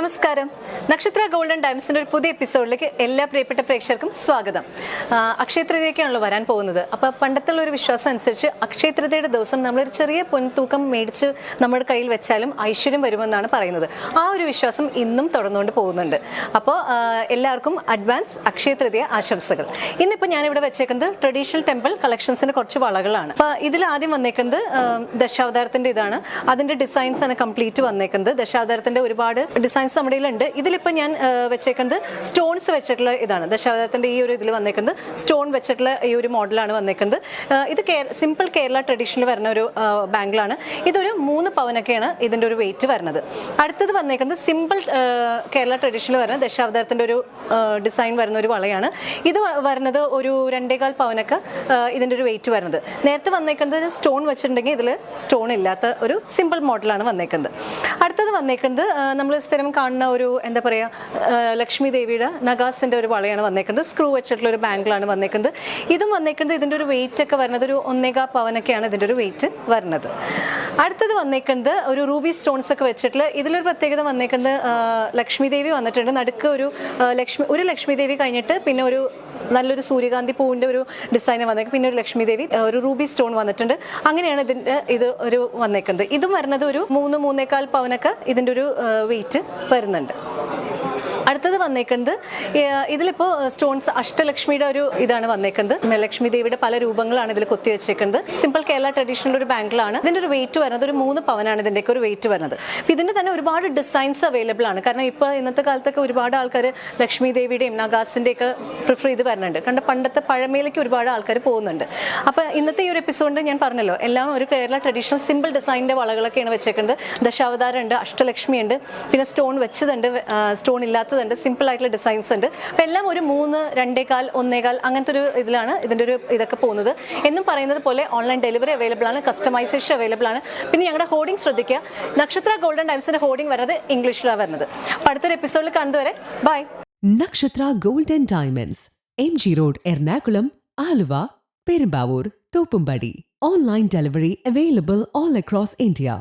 നമസ്കാരം. നക്ഷത്ര ഗോൾഡൻ ടൈംസിന്റെ ഒരു പുതിയ എപ്പിസോഡിലേക്ക് എല്ലാ പ്രിയപ്പെട്ട പ്രേക്ഷകർക്കും സ്വാഗതം. അക്ഷയ വരാൻ പോകുന്നത്. അപ്പോൾ പണ്ടത്തുള്ള ഒരു വിശ്വാസം അനുസരിച്ച് അക്ഷയ ദിവസം നമ്മളൊരു ചെറിയ പൊൻതൂക്കം മേടിച്ച് നമ്മുടെ കയ്യിൽ വെച്ചാലും ഐശ്വര്യം വരുമെന്നാണ് പറയുന്നത്. ആ ഒരു വിശ്വാസം ഇന്നും തുടർന്നുകൊണ്ട് പോകുന്നുണ്ട്. അപ്പോൾ എല്ലാവർക്കും അഡ്വാൻസ് അക്ഷയ ആശംസകൾ. ഇന്നിപ്പോൾ ഞാനിവിടെ വെച്ചേക്കുന്നത് ട്രഡീഷണൽ ടെമ്പിൾ കളക്ഷൻസിന്റെ കുറച്ച് വളകളാണ്. അപ്പോൾ ഇതിൽ ആദ്യം വന്നേക്കുന്നത് ദശാവതാരത്തിന്റെ ഇതാണ്. അതിന്റെ ഡിസൈൻസ് ആണ് കംപ്ലീറ്റ് വന്നേക്കുന്നത്. ദശാവതാരത്തിന്റെ ഒരുപാട് ഡിസൈൻസ് നമ്മുടെ കയ്യിലുണ്ട് ഇതിലിപ്പോൾ ഞാൻ വെച്ചേക്കുന്നത് സ്റ്റോൺസ് വെച്ചിട്ടുള്ള ഇതാണ്. ദശാവതാരത്തിന്റെ ഈ ഒരു ഇതിൽ വന്നേക്കുന്നത് സ്റ്റോൺ വെച്ചിട്ടുള്ള ഈ ഒരു മോഡലാണ് വന്നേക്കുന്നത്. ഇത് സിമ്പിൾ കേരള ട്രഡീഷണൽ വരുന്ന ഒരു ബാങ്കിളാണ് ഇതൊരു മൂന്ന് പവനൊക്കെയാണ് ഇതിന്റെ ഒരു വെയിറ്റ് വരുന്നത്. അടുത്തത് വന്നേക്കുന്നത് സിമ്പിൾ കേരള ട്രഡീഷണൽ വരുന്ന ദശാവതാരത്തിന്റെ ഒരു ഡിസൈൻ വരുന്ന ഒരു വളയാണ്. ഇത് വരുന്നത് ഒരു രണ്ടേകാൽ പവനൊക്കെ ഇതിന്റെ ഒരു വെയിറ്റ് വരുന്നത്. നേരത്തെ വന്നേക്കുന്നത് സ്റ്റോൺ വെച്ചിട്ടുണ്ടെങ്കിൽ ഇതിൽ സ്റ്റോൺ ഇല്ലാത്ത ഒരു സിമ്പിൾ മോഡലാണ് വന്നേക്കുന്നത്. അടുത്തത് വന്നേക്കുന്നത് നമ്മൾ സ്ഥിരം കാണുന്ന ഒരു എന്താ പറയുക ലക്ഷ്മി ദേവിയുടെ നഗാസിന്റെ ഒരു വളയാണ് വന്നേക്കുന്നത്. സ്ക്രൂ വെച്ചിട്ടുള്ള ഒരു ബാംഗിളാണ് വന്നേക്കുന്നത്. ഇതും വന്നേക്കുന്നത് ഇതിന്റെ ഒരു വെയിറ്റ് ഒക്കെ വരുന്നത് ഒരു ഒന്നേകാ പവനൊക്കെയാണ് ഇതിന്റെ ഒരു വെയിറ്റ് വരുന്നത്. അടുത്തത് വന്നേക്കുന്നത് ഒരു റൂബി സ്റ്റോൺസ് ഒക്കെ വെച്ചിട്ടുള്ള ഇതിലൊരു പ്രത്യേകത വന്നേക്കുന്നത് ലക്ഷ്മി ദേവി വന്നിട്ടുണ്ട്. നടുക്ക് ഒരു ലക്ഷ്മി ഒരു ലക്ഷ്മി ദേവി കഴിഞ്ഞിട്ട് പിന്നെ ഒരു നല്ലൊരു സൂര്യകാന്തി പൂവിന്റെ ഒരു ഡിസൈൻ വന്നേക്കും. പിന്നെ ഒരു ലക്ഷ്മി ദേവി ഒരു റൂബി സ്റ്റോൺ വന്നിട്ടുണ്ട്. അങ്ങനെയാണ് ഇതിന്റെ ഇത് ഒരു വന്നേക്കുന്നത്. ഇതും വരുന്നത് ഒരു മൂന്ന് മൂന്നേക്കാൽ പവനൊക്കെ ഇതിന്റെ ഒരു വെയിറ്റ് വരുന്നുണ്ട്. അടുത്തത് വന്നേക്കുന്നത് ഇതിലിപ്പോ സ്റ്റോൺസ് അഷ്ടലക്ഷ്മിയുടെ ഒരു ഇതാണ് വന്നേക്കുന്നത്. ലക്ഷ്മി ദേവിയുടെ പല രൂപങ്ങളാണ് ഇതിൽ കൊത്തി വെച്ചേക്കുന്നത്. സിമ്പിൾ കേരള ട്രഡീഷണൽ ഒരു ബാങ്കിളാണ്. ഇതിന്റെ ഒരു വെയിറ്റ് വരുന്നത് ഒരു മൂന്ന് പവനാണ് ഇതിന്റെ ഒരു വെയിറ്റ് വരുന്നത്. ഇതിന്റെ തന്നെ ഒരുപാട് ഡിസൈൻസ് അവൈലബിൾ ആണ്. കാരണം ഇപ്പൊ ഇന്നത്തെ കാലത്തൊക്കെ ഒരുപാട് ആൾക്കാർ ലക്ഷ്മി ദേവിയുടെയും നഗാസിന്റെ ഒക്കെ പ്രിഫർ ചെയ്ത് വരുന്നുണ്ട്. കാരണം പണ്ടത്തെ പഴമയിലേക്ക് ഒരുപാട് ആൾക്കാർ പോകുന്നുണ്ട്. അപ്പൊ ഇന്നത്തെ ഈ ഒരു എപ്പിസോഡിൽ ഞാൻ പറഞ്ഞല്ലോ എല്ലാം ഒരു കേരള ട്രഡീഷണൽ സിമ്പിൾ ഡിസൈനിന്റെ വളകളൊക്കെയാണ് വെച്ചേക്കുന്നത്. ദശാവതാരം ഉണ്ട് അഷ്ടലക്ഷ്മി ഉണ്ട് പിന്നെ സ്റ്റോൺ വെച്ചതുണ്ട് സ്റ്റോൺ ഇല്ലാത്തതുണ്ട് സിമ്പിൾ ആയിട്ടുള്ള ഡിസൈൻസ് ഉണ്ട്. അപ്പോൾ എല്ലാം ഒരു മൂന്ന് രണ്ടേകാൽ ഒന്നേകാൽ അങ്ങനത്തെ ഒരു ഇതിലാണ് ഇതിന്റെ ഒരു ഇതൊക്കെ പോകുന്നത്. എന്നും പറയുന്നത് പോലെ ഓൺലൈൻ ഡെലിവറി അവൈലബിൾ ആണ് കസ്റ്റമൈസേഷൻ അവൈലബിൾ ആണ്. പിന്നെ ഞങ്ങളുടെ ഹോർഡിംഗ് ശ്രദ്ധിക്കുക. നക്ഷത്ര ഗോൾഡൻ ഡയംസിന്റെ ഹോർഡിംഗ് വരുന്നത് ഇംഗ്ലീഷിലാണ് വരുന്നത്. അപ്പോൾ അടുത്തൊരു എപ്പിസോഡിൽ കാണുന്നവരെ bye Nakshatra golden diamonds M G road Ernakulam Aluva Perumbavoor Thoppumpady. Online delivery available all across India